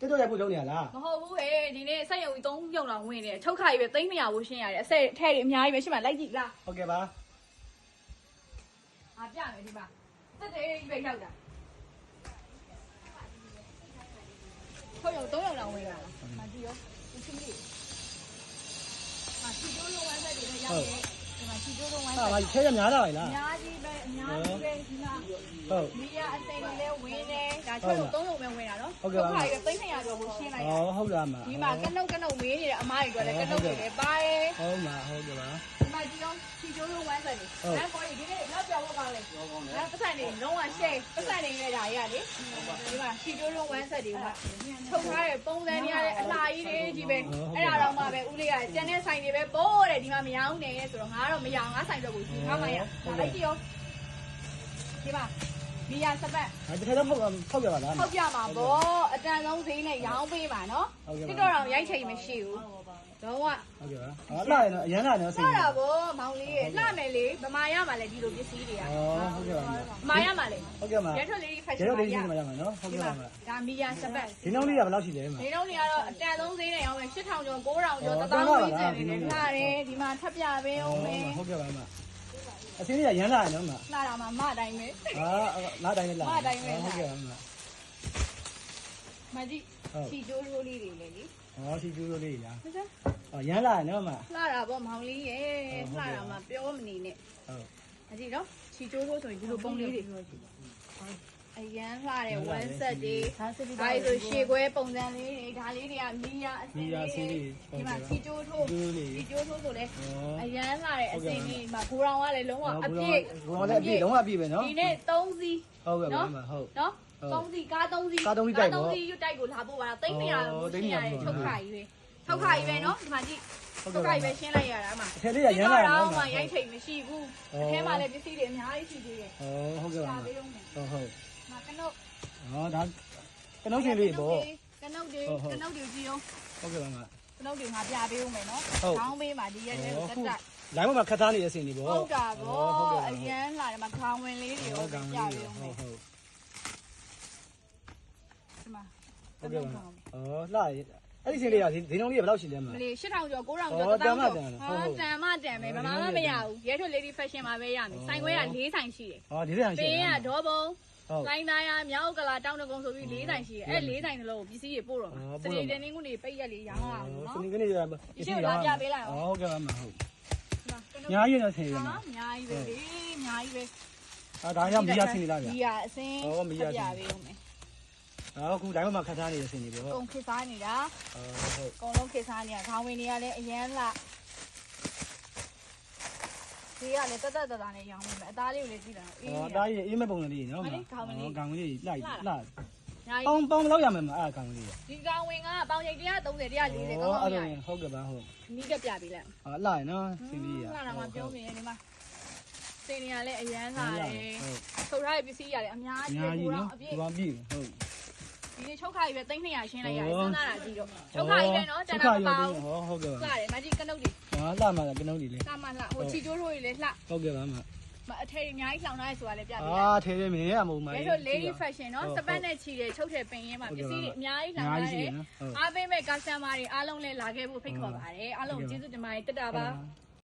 တက်တော့ရိုက်ဖို့လုပ်နေရလားမဟုတ်ဘူးဟဲ့ဒီနေ့စက်ရုံကြီး၃ပြုံလောက်ဝင်နေတယ်ချုပ်ခါကြီးပဲသိန်း200ဘူးရှင်းရတယ်အဆက်ထဲတွေအများကြီးပဲရှင်းမလိုက်ကြည့်လားဟုတ်ကဲ့ပါငါပြမယ်ဒီမှာတက်တယ်ကြီးပဲရောက်တာဟုတ်ရုံ3ရုံလောက်ဝင်လာတာမကြည့်ရောဒီချင်းလေးအာချီတိုးလုံးဝမ်းဆက်တွေလည်းရောက်တယ်ဒီမှာချီတိုးလုံးဝမ်းဟာဆက်ဘာထဲရများလာပြီလားအများကြီးပဲအ များကြီးပဲဒီမှာဟုတ်မီယာအစိမ်တွေလည်းဝင်တယ်ဒါချုပ်ရုံ3ရုံပဲဝင်တာနော်ဟုတ်ကဲ့ပါခါကြီးပဲ300ကျော်ကိုရှင်းလိုက်ရဩဟုတ်လားမဒီမှာကနုတ်ကနုတ်မင်းနေတဲ့အမားတွေအတွက်လည်းကနုတ်တွေလည်းပါတယ်ဟုတ်မှာဟုတ်ကဲ့ပါဒီမှာကြည့်အောင်ချီကျိုးလုံးဝမ်းဆက်နေဟုတ်လမ်းပေါ်ဒီနေ့နောက်ပြောင်းတော့ကောင်းလေလမ်းပတ်ဆက်နေလုံးဝရှယ်ပတ်ဆက်နေရတာကြီးကလေဒီမှာချီကျိုးလုံးဝမ်းဆက်တွေကထုတ်ထားတဲ့ပုံစံတွေရတယ်အလှကြီးတွေကြီးပဲအဲ့ဒါတော့မှပဲဦးလေးကကျန်တဲ့ဆိုင်တွေပဲပိုးတယ်ဒီမှာမရောင်းနေဆိုတော့ငါတော့မရောင်းငါဆိုင်တော့ကိုယူထားမှရဒါလိုက်ကြည့်အောင် ဒီမှာမီယာစပတ်ဒါတစ်ခါတော့ဖောက်ဖောက်ရပါလားဖောက်ပြမှာဗောအတန်ဆုံးဈေးနဲ့ရောင်းပေးပါနော်ဟုတ်ကဲ့ပါတစ်တော့တော့ရိုက်ချိန်မရှိဘူးတော့ကဟုတ်ကဲ့ပါဟာလာရနော်အရန်လာနော်စိတ်လှတာဗောမောင်လေးရေလှမယ်လေဗမာရမှာလေဒီလိုပစ္စည်းတွေကဩဟုတ်ကဲ့ပါဗမာရမှာလေဟုတ်ကဲ့ပါရဲထွက်လေးဖက်ရှကျေင်တော့ပါလေးရရှိနေမှာရမှာနော်ဟုတ်ဒီကဲ့မှာပါဒါမီယာစပတ်ဒီနှုန်းလေးကဘယ်လောက်ရှိလဲမှာဒီတော့နေကတော့အတန်ဆုံးဈေးနဲ့ရောင်းမယ်8000ကျော်9000ကျော်အော်1000တော့ကျော်ပါလားကျန်နေတယ်လှတယ်ဒီမှာထပ်ပြပေးအောင်မယ်ဟုတ်ကဲ့ပါမ အစင်းလေးကရန်လာရနော်မလှတာမှမအတိုင်းပဲဟာနားတိုင်းလေးလာနားတိုင်းပဲဟုတ်ကဲ့ပါမမကြည့်ဟုတ်ချီကျိုးရိုးလေးတွေလေလေဟောစီကျူးလို့လေးလားဟုတ်စမ်းဟောရန်လာရနော်မလှတာဗောမောင်လေးရေလှတာမှပြောမနေနဲ့ဟုတ်အကြည့်နော်ချီကျိုးလို့ဆိုရင်ဒီလိုပုံလေးတွေ အရန်လှတဲ့ဝမ်းဆက်တွေဒါဆိုရှေခွဲပုံစံလေးတွေဒါလေးတွေကမီယာအစင်လေးတွေဒီမှာချီကျိုးထိုးကျူးလေးချီကျိုးထိုးဆိုလဲဟောအရန်လှတဲ့အစင်လေးမှာဂိုရောင်ကလည်းလုံးဝအပြည့်ဘောလည်းအပြည့်လုံးဝအပြည့်ပဲနော်ဒီနေ့3စီးဟုတ်ကဲ့ပါမဟုတ်နော်3စီးကား3စီးကားသုံးစီးတိုက်ပေါ့3စီးယူတိုက်ကိုလာပို့ပါတော့300အော်ကိုရှင်းရတယ်300ချုပ်ခါကြီးပဲချုပ်ခါကြီးပဲနော်ဒီမှာကြည့်ဟုတ်ချုပ်ကဲ့ခါပါကြီးပဲရှင်းလိုက်ရတာမှာအထက်လေးကရန်လာရနော်တော့မှရိုက်ထိတ်မရှိဘူးအထဲမှာလည်းပစ္စည်းတွေအများကြီးရှိသေးတယ်ဟောဟုတ်ကဲ့ပါရှာမပေးတော့မယ်ဟုတ်ဟုတ် မကနုတ်ဟောဒါကနှုတ်ရှင်လေးပေါ့ကနုတ်တွေကနုတ်တွေကြည့်အောင်ဟုတ်ကဲ့ပါမကနုတ်တွေငါပြပေးဦးမယ်နော်ဟုတ်ခေါင်းပေးမှာဒီရက်လေးကိုတက်တက်လိုင်းပေါ်မှာခတ်သားနေတဲ့အစင်လေးပေါ့ဟုတ်တာဗောဟုတ်ကဲ့အရန်လာတယ်မှာခေါင်းဝင်လေးတွေကိုဟုတ်ကဲ့ပြပါပေးဦးဟုမယ်တ်ဟုတ်ဒီမှာဟုတ်ကဲ့ပါဟောလှရအဲ့ဒီစင်လေးကဒီနှုန်းလေးကဘယ်လောက်ရှိလဲမမလေး8000ကျော်9000အော်ကျော်တန်မ1000တန်ကျော်ဟုတ်ဟုတ်တန်မတန်ပဲဘာမှမရဘူးရဲထွတ် lady fashion မှာပဲရမယ်ဆိုင်ခွဲက၄ဆိုင်ရှိတယ်ဟောဒီစင်ရှိပင်ကဒေါ်ဘုံဟု တ်လိုင်းသားရမြောက်ကလာတောင်းတကုံဆိုပြီး၄ဆိုင်ရှိတယ်အဲ့၄ဆိုင်တလုံးပစ္စည်းတွေပို့တော့မှာအော်စပို့တော့နေမှာတနင်္ဂနွေပိတ်ရက်လေးရောင်းရအောင်စနော်နေကနေရဒီရှိကိုလာပြပေးလိုက်အောင်ဟုတ်ကဲ့ပါမဟုတ်အညာကြီးနဲ့ဆင်ရဟာမှာအများကြီးပဲလေအများကြီးပဲအာဒါရောက်မီယာဆင်လာဗျာမီယာအစင်းဟောမီယာဆင်းပြပေးဦးမယ်ဟောအခုလိုင်းပေါ်မှာခတ်သားနေတဲ့အစင်လေးပေါ့ဟုတ်ကုန်ခစ်စားနေတာဟုတ်အကုန်လုံးခစ်စားနေတာခေါင်းဝင်တွေကလည်းအရန်လာ ဒီကလည်းတက်တက်တတာနဲ့ရောင်းနေမယ်အသားလေးကိုလည်းကြည့်လိုက်အောင်အေးဟောဒါကြီးအေးမဲ့ပုံစံလေးနော်မလေးခေါင်းမလေးကောင်လေးလိုက်လှလှညာပေါင်းပေါင်းလောက်ရမယ်မအဲ့ကောင်လေးဒီကောင်ဝင်ကပေါင်ချိန်130 140ကောင်းဟောကောင်းအဲ့ရဒါတယ်ဟုတ်ကဲ့ပါဟုတ်နီးကပြပေးလိုက်ဟာလှရနော်စင်လေးရလာတာမှပြောမြင်ဒီမှာစင်နေရလဲအရန်လာတယ်ဟုတ်ထုတ်ထားတဲ့ပစ္စည်းရတယ်အများအကြီးများကြီးကိုနော်တော့အပြည့်ဒီပါပြီဟုတ် ဒီနေ့ချုပ်ခါကြီးပဲ3200ရှင်းလိုက်ရတယ်ဟောစဉ်းစားတာကြည့်တော့ချုပ်ခါကြီးပဲနော်တန်တာမပါဘူးဟောဟုတ်ကဲ့ပါလှတယ်မကြီးကနုတ်တွေဟာလှမှာကနုံးလေးလေလှမလှဟိုချီကျိုးတို့တွေလည်းလှဟုတ်ကဲ့ပါမမအထည်အများကြီးလောင်ထားရဆိုတာလည်းပြပေးအာလိုက်ထဲထဲမင်းအမုံမိုင်းရဲတို့ lady fashion နော်စပတ်နဲ့ချီတယ်ချုပ်ထည်ပင်ရင်းမှာပစ္စည်းတွေအများကြီးလောင်ထားတယ်အားပေးမဲ့ customer တွေအားလုံးလည်းလာခဲ့ဖို့ဖိတ်ခေါ်ပါတယ်အားလုံးကျေးဇူးတင်ပါတယ်တက်တာပါဟုတ်